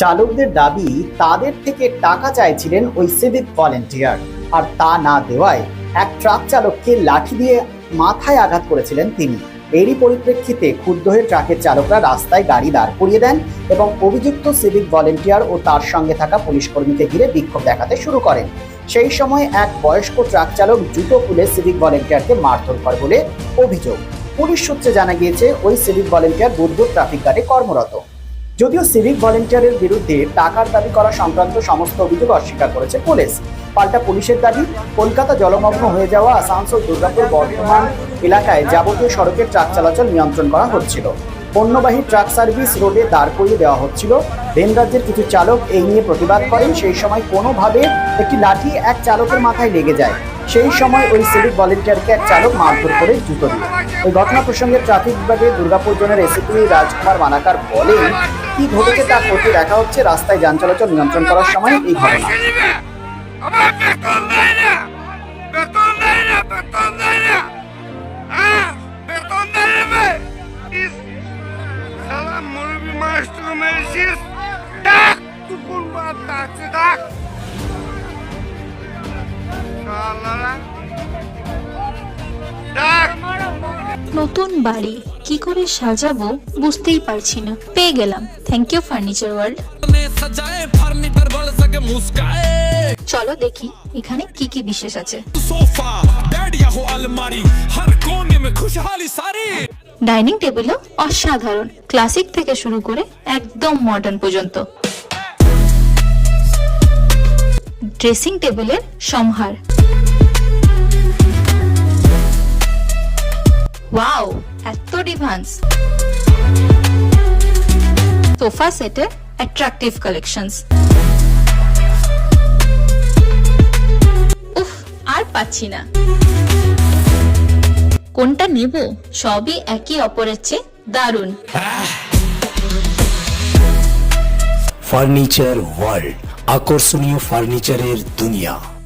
চালকদের দাবি, তাদের থেকে টাকা চাইছিলেন ওই সিভিক ভলেন্টিয়ার। আর তা না দেওয়ায় এক ট্রাক চালককে লাঠি দিয়ে মাথায় আঘাত করেছিলেন তিনি। এরই পরিপ্রেক্ষিতে ক্ষুব্ধ হয়ে ট্রাকের চালকরা রাস্তায় গাড়ি দাঁড় করিয়ে দেন এবং অভিযুক্ত সিভিক ভলেন্টিয়ার ও তার সঙ্গে থাকা পুলিশ কর্মীকে ঘিরে বিক্ষোভ দেখাতে শুরু করেন। সেই সময় এক বয়স্ক ট্রাক চালক জুতো খুলে সিভিক ভলেন্টিয়ারকে মারধর করে বলে অভিযোগ। পুলিশ সূত্রে জানা গিয়েছে, ওই সিভিক ভলেন্টিয়ার বুধবুধ ট্রাফিক গার্ডে কর্মরত। যদিও সিভিক ভলেন্টিয়ারের বিরুদ্ধে টাকার দাবি করা সংক্রান্ত সমস্ত অভিযোগ অস্বীকার করেছে পুলিশ। পাল্টা পুলিশের দাবি, কলকাতা জলমগ্ন হয়ে যাওয়া আসানসোল, দুর্গাপুর, বর্ধমান এলাকায় যাবতীয় সড়কে ট্রাক চলাচল নিয়ন্ত্রণ করা হচ্ছিল। পণ্যবাহী ট্রাক সার্ভিস রোডে দাঁড় করিয়ে দেওয়া হচ্ছিল। ভিন রাজ্যের কিছু চালক এই নিয়ে প্রতিবাদ করেন, সেই সময় কোনোভাবে একটি লাঠি এক চালকের মাথায় লেগে যায়। সেই সময় ওই সিভিক ভলেন্টিয়ারকে এক চালক মারধর করে জুতো দিল। ওই ঘটনা প্রসঙ্গে ট্রাফিক বিভাগের দুর্গাপুর জোনের এসিপি রাজকুমার মানাকার বলেন, কি ঘটেছে তা করতে দেখা হচ্ছে। রাস্তায় যান চলাচল নিয়ন্ত্রণ করার সময় এই ঘটনা। দেয় না বেতন দেয় না বেতন নতুন বাড়ি কি করে সাজাবো বুঝতেই পারছি না। পেয়ে গেলাম। থ্যাংক ইউ ফার্নিচার ওয়ার্ল্ড চলো দেখি, এখানে কি কি বিশেষ আছে। ডাইনিং টেবিলও অসাধারণ। ক্লাসিক থেকে শুরু করে একদম মডার্ন পর্যন্ত। ড্রেসিং টেবিলের সমহার ওয়াও এত ডিভান্স সোফা সেটের অ্যাট্রাকটিভ কালেকশনস উফ, আর পাচ্ছি না। কোনটা নেব? সবই একই অপরের চেয়ে দারুণ। ফার্নিচার ওয়ার্ল্ড আকর্ষণীয় ফার্নিচারের দুনিয়া।